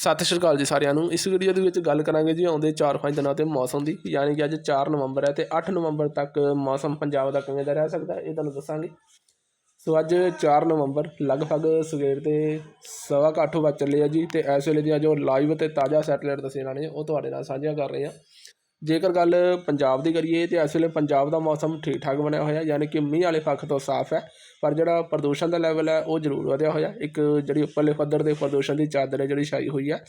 ਸਤਿ ਸ਼੍ਰੀ ਅਕਾਲ ਜੀ ਸਾਰਿਆਂ ਨੂੰ। ਇਸ ਵੀਡੀਓ ਦੇ ਵਿੱਚ ਗੱਲ ਕਰਾਂਗੇ ਜੀ ਆਉਂਦੇ 4-5 ਦਿਨਾਂ ਤੇ ਮੌਸਮ ਦੀ, ਯਾਨੀ ਕਿ ਅੱਜ 4 ਨਵੰਬਰ ਹੈ ਤੇ 8 ਨਵੰਬਰ ਤੱਕ ਮੌਸਮ ਪੰਜਾਬ ਦਾ ਕਿਵੇਂ ਦਾ ਰਹਿ ਸਕਦਾ ਇਹ ਤੁਹਾਨੂੰ ਦੱਸਾਂਗੇ। ਸੋ ਅੱਜ 4 ਨਵੰਬਰ, ਲਗਭਗ ਸਵੇਰ ਦੇ ਸਵਾ ਕੁ ਅੱਠ ਵੱਜ ਚੱਲੇ ਆ ਜੀ ਤੇ ਇਸ ਵੇਲੇ ਦੀਆਂ ਜੋ ਲਾਈਵ ਤੇ ਤਾਜ਼ਾ ਸੈਟੇਲਾਈਟ ਤਸਵੀਰਾਂ ਨੇ ਉਹ ਤੁਹਾਡੇ ਨਾਲ ਸਾਂਝੀਆਂ ਕਰ ਰਹੇ ਹਾਂ। ਜੇਕਰ ਗੱਲ ਪੰਜਾਬ ਦੀ ਕਰੀਏ ਤੇ ਇਸ ਵੇਲੇ ਪੰਜਾਬ ਦਾ ਮੌਸਮ ਠੀਕ ਠਾਕ ਬਣਿਆ ਹੋਇਆ, ਯਾਨੀ ਕਿ ਮੀਂਹ ਵਾਲੇ ਪੱਖ ਤੋਂ ਸਾਫ਼ ਹੈ, ਪਰ ਜਿਹੜਾ ਪ੍ਰਦੂਸ਼ਣ ਦਾ ਲੈਵਲ ਹੈ, ਉਹ ਜ਼ਰੂਰ ਵਧਿਆ ਹੋਇਆ। ਇੱਕ ਜਿਹੜੀ ਉੱਪਰਲੇ ਪੱਧਰ ਤੇ ਪ੍ਰਦੂਸ਼ਣ ਦੀ ਚਾਦਰ ਹੈ, ਜਿਹੜੀ ਛਾਈ ਹੋਈ ਹੈ।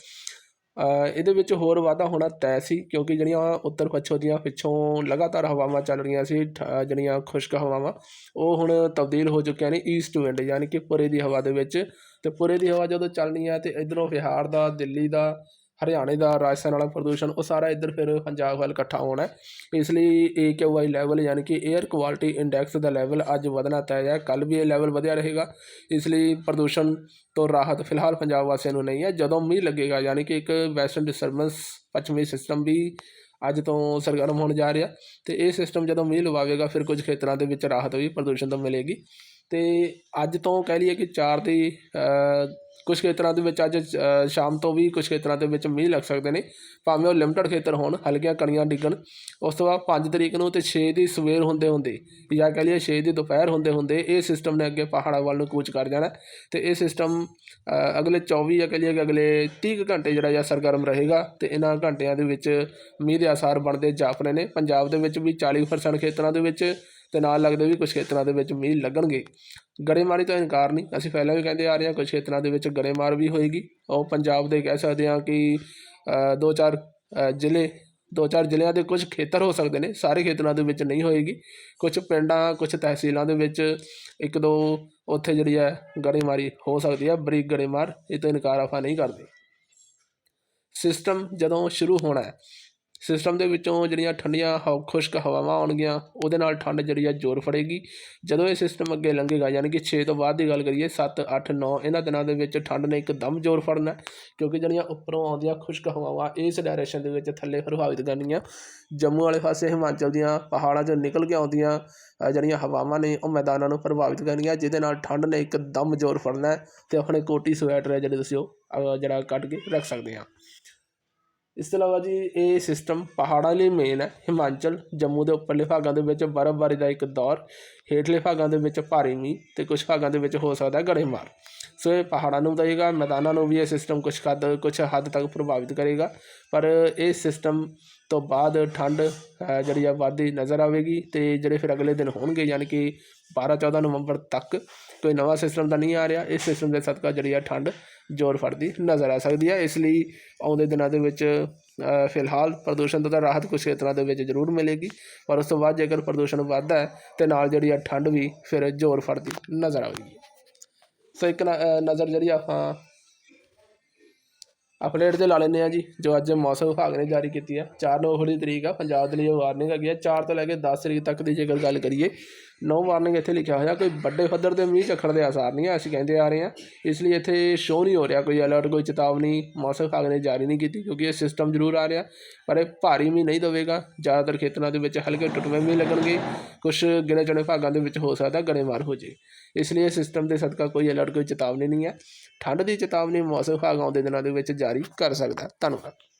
ਇਹਦੇ ਵਿੱਚ ਹੋਰ ਵਾਧਾ ਹੋਣਾ ਤੈਅ ਸੀ, ਕਿਉਂਕਿ ਜਿਹੜੀਆਂ ਉੱਤਰ ਪੱਛਮ ਦੀਆਂ ਪਿੱਛੋਂ ਲਗਾਤਾਰ ਹਵਾਵਾਂ ਚੱਲ ਰਹੀਆਂ ਸੀ, ਠ- ਜਿਹੜੀਆਂ ਖੁਸ਼ਕ ਹਵਾਵਾਂ, ਉਹ ਹੁਣ ਤਬਦੀਲ ਹੋ ਚੁੱਕੀਆਂ ਨੇ ਈਸਟ ਵਿੰਡ ਯਾਨੀ ਕਿ ਪੁਰੇ ਦੀ ਹਵਾ ਦੇ ਵਿੱਚ। ਤੇ ਪੁਰੇ ਦੀ ਹਵਾ ਜਦੋਂ ਚੱਲਣੀ ਹੈ ਤੇ ਇਧਰੋਂ ਬਿਹਾਰ ਦਾ, ਦਿੱਲੀ ਦਾ ਹਰਿਆਣੇ ਦਾ, ਰਾਜਸਥਾਨ ਵਾਲਾ ਪ੍ਰਦੂਸ਼ਣ, ਉਹ ਸਾਰਾ ਇੱਧਰ ਫਿਰ ਪੰਜਾਬ ਵੱਲ ਇਕੱਠਾ ਹੋਣਾ ਇਸ ਲਈ AQI ਲੈਵਲ ਯਾਨੀ ਕਿ 에ਅਰ ਕੁਆਲਿਟੀ ਇੰਡੈਕਸ ਦਾ ਲੈਵਲ ਅੱਜ ਵਧਣਾ ਤੈਅ ਹੈ। ਕੱਲ ਵੀ ਇਹ ਲੈਵਲ ਵਧਿਆ ਰਹੇਗਾ। ਇਸ ਲਈ ਪ੍ਰਦੂਸ਼ਣ ਤੋਂ ਰਾਹਤ ਫਿਲਹਾਲ ਪੰਜਾਬ ਵਾਸੀਆਂ ਨੂੰ ਨਹੀਂ ਹੈ। ਜਦੋਂ ਮੀਂਹ ਲੱਗੇਗਾ, ਯਾਨੀ ਕਿ ਇੱਕ ਵੈਸਟਰਨ ਡਿਸਟਰਬੈਂਸ ਪੱਛਮੀ ਸਿਸਟਮ ਵੀ ਅੱਜ ਤੋਂ ਸਰਗਰਮ ਹੋਣ ਜਾ ਰਿਹਾ ਤੇ ਇਹ ਸਿਸਟਮ ਜਦੋਂ ਮੀਂਹ ਲਵਾਵੇਗਾ, ਫਿਰ ਕੁਝ ਖੇਤਰਾਂ ਦੇ ਵਿੱਚ ਰਾਹਤ ਵੀ ਪ੍ਰਦੂਸ਼ਣ ਤੋਂ ਮਿਲੇਗੀ। ਤੇ ਅੱਜ ਤੋਂ ਕਹਿ ਲਈਏ ਕਿ ਚਾਰ ਦੀ ਕੁਛ ਖੇਤਰਾਂ ਦੇ ਵਿੱਚ ਅੱਜ ਸ਼ਾਮ ਤੋਂ ਵੀ ਕੁਛ ਖੇਤਰਾਂ ਦੇ ਵਿੱਚ ਮੀਂਹ ਲੱਗ ਸਕਦੇ ਨੇ। ਭਾਵੇਂ ਉਹ ਲਿਮਟਡ ਖੇਤਰ ਹੋਣ, ਹਲਕੀਆਂ ਕਣੀਆਂ ਡਿੱਗਣ, ਉਸ ਤੋਂ ਬਾਅਦ ਪੰਜ ਤਰੀਕ ਨੂੰ ਤੇ 6 ਦੀ ਸਵੇਰ ਹੁੰਦੇ ਹੁੰਦੇ ਜਾਂ ਕਹਿ ਲਈਏ 6 ਦੀ ਦੁਪਹਿਰ ਹੁੰਦੇ ਹੁੰਦੇ ਇਹ ਸਿਸਟਮ ਨੇ ਅੱਗੇ ਪਹਾੜਾਂ ਵੱਲ ਨੂੰ ਕੂਚ ਕਰ ਜਾਣਾ। ਤੇ ਇਹ ਸਿਸਟਮ ਅਗਲੇ 24 ਜਾਂ ਕਹਿ ਲਈਏ ਕਿ ਅਗਲੇ 30 ਕੁ ਘੰਟੇ ਜਿਹੜਾ ਜਾਂ ਸਰਗਰਮ ਰਹੇਗਾ ਤੇ ਇਹਨਾਂ ਘੰਟਿਆਂ ਦੇ ਵਿੱਚ ਮੀਂਹ ਦੇ ਆਸਾਰ ਬਣਦੇ ਜਾਪ ਰਹੇ ਨੇ। ਪੰਜਾਬ ਦੇ ਵਿੱਚ ਵੀ 40% ਖੇਤਰਾਂ ਦੇ ਵਿੱਚ ਤੇ ਨਾਲ ਲੱਗਦੇ ਵੀ ਕੁਝ ਖੇਤਰਾਂ ਦੇ ਵਿੱਚ ਮੀਂਹ ਲੱਗਣਗੇ। ਗੜੇਮਾਰੀ ਤੋਂ ਇਨਕਾਰ ਨਹੀਂ। ਅਸੀਂ ਪਹਿਲਾਂ ਵੀ ਕਹਿੰਦੇ ਆ ਰਹੇ ਹਾਂ ਕੁਝ ਖੇਤਰਾਂ ਦੇ ਵਿੱਚ ਗੜੇਮਾਰ ਵੀ ਹੋਏਗੀ। ਉਹ ਪੰਜਾਬ ਦੇ ਕਹਿ ਸਕਦੇ ਹਾਂ ਕਿ ਦੋ ਚਾਰ ਜ਼ਿਲ੍ਹੇ ਦੋ ਚਾਰ ਜ਼ਿਲ੍ਹਿਆਂ ਦੇ ਕੁਝ ਖੇਤਰ ਹੋ ਸਕਦੇ ਨੇ। ਸਾਰੇ ਖੇਤਰਾਂ ਦੇ ਵਿੱਚ ਨਹੀਂ ਹੋਏਗੀ। ਕੁਝ ਪਿੰਡਾਂ ਕੁਝ ਤਹਿਸੀਲਾਂ ਦੇ ਵਿੱਚ ਇੱਕ ਦੋ ਉੱਥੇ ਜਿਹੜੀ ਹੈ ਗੜੇਮਾਰੀ ਹੋ ਸਕਦੀ ਹੈ। ਬਰੀਕ ਗੜੇਮਾਰ, ਇਹ ਤੋਂ ਇਨਕਾਰ ਆਪਾਂ ਨਹੀਂ ਕਰਦੇ। ਸਿਸਟਮ ਜਦੋਂ ਸ਼ੁਰੂ ਹੋਣਾ ਹੈ ਸਿਸਟਮ ਦੇ ਵਿੱਚੋਂ ਜਿਹੜੀਆਂ ਠੰਡੀਆਂ ਹਵ, ਖੁਸ਼ਕ ਹਵਾਵਾਂ ਆਉਣਗੀਆਂ, ਉਹਦੇ ਨਾਲ ਠੰਡ ਜਿਹੜੀ ਆ ਜ਼ੋਰ ਫੜੇਗੀ। ਜਦੋਂ ਇਹ ਸਿਸਟਮ ਅੱਗੇ ਲੰਘੇਗਾ, ਯਾਨੀ ਕਿ 6 ਤੋਂ ਬਾਅਦ ਦੀ ਗੱਲ ਕਰੀਏ 7 8 9 ਇਹਨਾਂ ਦਿਨਾਂ ਦੇ ਵਿੱਚ ਠੰਡ ਨੇ ਇੱਕਦਮ ਜ਼ੋਰ ਫੜਨਾ, ਕਿਉਂਕਿ ਜਿਹੜੀਆਂ ਉੱਪਰੋਂ ਆਉਂਦੀਆਂ ਖੁਸ਼ਕ ਹਵਾਵਾਂ, ਇਸ ਡਾਇਰੈਕਸ਼ਨ ਦੇ ਵਿੱਚ ਥੱਲੇ ਪ੍ਰਭਾਵਿਤ ਕਰਨੀਆਂ। ਜੰਮੂ ਵਾਲੇ ਪਾਸੇ ਹਿਮਾਚਲ ਦੀਆਂ ਪਹਾੜਾਂ 'ਚੋਂ ਨਿਕਲ ਕੇ ਆਉਂਦੀਆਂ ਜਿਹੜੀਆਂ ਹਵਾਵਾਂ ਨੇ, ਉਹ ਮੈਦਾਨਾਂ ਨੂੰ ਪ੍ਰਭਾਵਿਤ ਕਰਨਗੀਆਂ ਜਿਹਦੇ ਨਾਲ ਠੰਡ ਨੇ ਇੱਕਦਮ ਜ਼ੋਰ ਫੜਨਾ ਹੈ ਤੇ ਆਪਣੇ ਕੋਟੀ ਸਵੈਟਰ ਹੈ ਜਿਹੜੇ ਤੁਸੀਂ ਉਹ ਜਿਹੜਾ ਕੱਢ ਕੇ ਰੱਖ ਸਕਦੇ ਆ। ਇਸ ਤੋਂ ਇਲਾਵਾ ਜੀ, ਇਹ ਸਿਸਟਮ ਪਹਾੜਾਂ ਲਈ ਮੇਨ ਹੈ। ਹਿਮਾਚਲ, ਜੰਮੂ ਦੇ ਉੱਪਰਲੇ ਭਾਗਾਂ ਦੇ ਵਿੱਚ ਬਰਫ਼ਬਾਰੀ ਦਾ ਇੱਕ ਦੌਰ, ਹੇਠਲੇ ਭਾਗਾਂ ਦੇ ਵਿੱਚ ਭਾਰੀ ਮੀਂਹ ਅਤੇ ਕੁਝ ਭਾਗਾਂ ਦੇ ਵਿੱਚ ਹੋ ਸਕਦਾ ਗੜੇਮਾਰ ਸੋ ਇਹ ਪਹਾੜਾਂ ਨੂੰ ਦਏਗਾ ਮੈਦਾਨਾਂ ਨੂੰ ਵੀ ਇਹ ਸਿਸਟਮ ਕੁਝ ਹੱਦ ਕੁਝ ਹੱਦ ਤੱਕ ਪ੍ਰਭਾਵਿਤ ਕਰੇਗਾ। ਪਰ ਇਹ ਸਿਸਟਮ ਤੋਂ ਬਾਅਦ ਠੰਡ ਜਿਹੜੀ ਆ ਵੱਧਦੀ ਨਜ਼ਰ ਆਵੇਗੀ ਤੇ ਜਿਹੜੇ ਫਿਰ ਅਗਲੇ ਦਿਨ ਹੋਣਗੇ ਯਾਨੀ ਕਿ 12 14 ਨਵੰਬਰ ਤੱਕ ਕੋਈ ਨਵਾਂ ਸਿਸਟਮ ਤਾਂ ਨਹੀਂ ਆ ਰਿਹਾ, ਇਸ ਸਿਸਟਮ ਦੇ ਸਦਕਾ ਜਿਹੜੀ ਆ ਠੰਡ ਜ਼ੋਰ ਫੜਦੀ ਨਜ਼ਰ ਆ ਸਕਦੀ ਹੈ ਇਸ ਲਈ ਆਉਂਦੇ ਦਿਨਾਂ ਦੇ ਵਿੱਚ ਫਿਲਹਾਲ ਪ੍ਰਦੂਸ਼ਣ ਤੋਂ ਤਾਂ ਰਾਹਤ ਕੁਝ ਖੇਤਰਾਂ ਦੇ ਵਿੱਚ ਜ਼ਰੂਰ ਮਿਲੇਗੀ, ਪਰ ਉਸ ਤੋਂ ਬਾਅਦ ਜੇਕਰ ਪ੍ਰਦੂਸ਼ਣ ਵੱਧਦਾ ਹੈ ਤੇ ਨਾਲ ਜਿਹੜੀ ਆ ਠੰਡ ਵੀ ਫਿਰ ਜ਼ੋਰ ਫੜਦੀ ਨਜ਼ਰ ਆਵੇਗੀ। ਸੋ ਇੱਕ ਨਜ਼ਰ ਜਿਹੜੀ ਆਪਾਂ ਅਪਡੇਟ ਤੇ ਲਾ ਲੈਂਦੇ ਆ ਜੀ, ਜੋ ਅੱਜ ਮੌਸਮ ਵਿਭਾਗ ਨੇ ਜਾਰੀ ਕੀਤੀ ਹੈ 4 ਨਵੰਬਰ ਦੀ ਤਰੀਕ ਆ, ਪੰਜਾਬ ਦੇ ਲਈ ਇਹ ਵਾਰਨਿੰਗ ਹੈਗੀ ਆ 4 ਤੋਂ ਲੈ ਕੇ 10 ਤਰੀਕ ਤੱਕ ਦੀ ਜੇਕਰ ਗੱਲ ਕਰੀਏ ਨੋ ਵਾਰਨਿੰਗ ਇੱਥੇ ਲਿਖਿਆ ਹੋਇਆ, ਕੋਈ ਵੱਡੇ ਪੱਧਰ ਤੇ ਮੀਂਹ ਝੱਖੜ ਦੇ ਆਸਾਰ ਨਹੀਂ ਆ ਅਸੀਂ ਕਹਿੰਦੇ ਆ ਰਹੇ ਹਾਂ। ਇਸ ਲਈ ਇੱਥੇ ਸ਼ੋਅ ਨਹੀਂ ਹੋ ਰਿਹਾ, ਕੋਈ ਅਲਰਟ ਕੋਈ ਚੇਤਾਵਨੀ, ਮੌਸਮ ਵਿਭਾਗ ਨੇ ਜਾਰੀ ਨਹੀਂ ਕੀਤੀ, ਕਿਉਂਕਿ ਇਹ ਸਿਸਟਮ ਜ਼ਰੂਰ ਆ ਰਿਹਾ, ਪਰ ਇਹ ਭਾਰੀ ਮੀਂਹ ਨਹੀਂ ਦੇਵੇਗਾ। ਜ਼ਿਆਦਾਤਰ ਖੇਤਰਾਂ ਦੇ ਵਿੱਚ ਹਲਕੇ ਟੁੱਟਵੇਂ ਮੀਂਹ ਲੱਗਣਗੇ ਕੁਝ ਗਿਣੇ ਚੁਣੇ ਭਾਗਾਂ ਦੇ ਵਿੱਚ ਹੋ ਸਕਦਾ ਗੜੇਮਾਰ ਹੋ ਜੇ। ਇਸ ਲਈ ਇਹ ਸਿਸਟਮ ਦੇ ਸਦਕਾ ਕੋਈ ਅਲਰਟ ਕੋਈ ਚੇਤਾਵਨੀ ਨਹੀਂ ਹੈ। ਠੰਡ ਦੀ ਚੇਤਾਵਨੀ ਮੌਸਮ ਵਿਭਾਗ ਆਉਂਦੇ ਦਿਨਾਂ ਦੇ ਵਿੱਚ ਜਾਰੀ ਕਰ ਸਕਦਾ। ਧੰਨਵਾਦ।